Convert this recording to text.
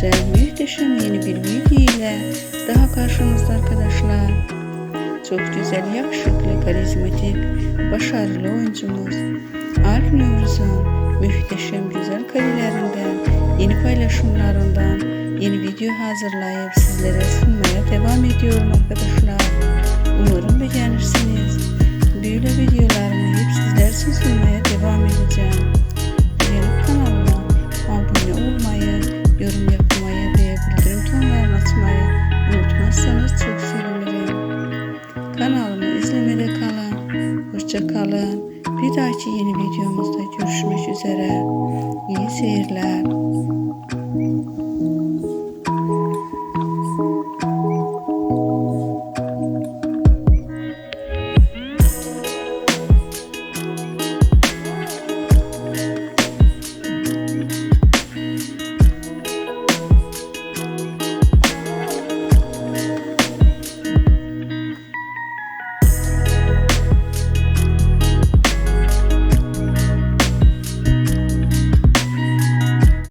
güzel, muhteşem yeni bir video ile daha karşınızda arkadaşlar. Çok güzel, yakışıklı, karizmatik, başarılı oyuncumuz Alp Nevruz'un muhteşem güzel karelerinden, yeni paylaşımlarından yeni video hazırlayıp sizlere sunmaya devam ediyorum arkadaşlar. Kanalımı izlemede kalın. Hoşça kalın. Bir dahaki yeni videomuzda görüşmek üzere. İyi seyirler.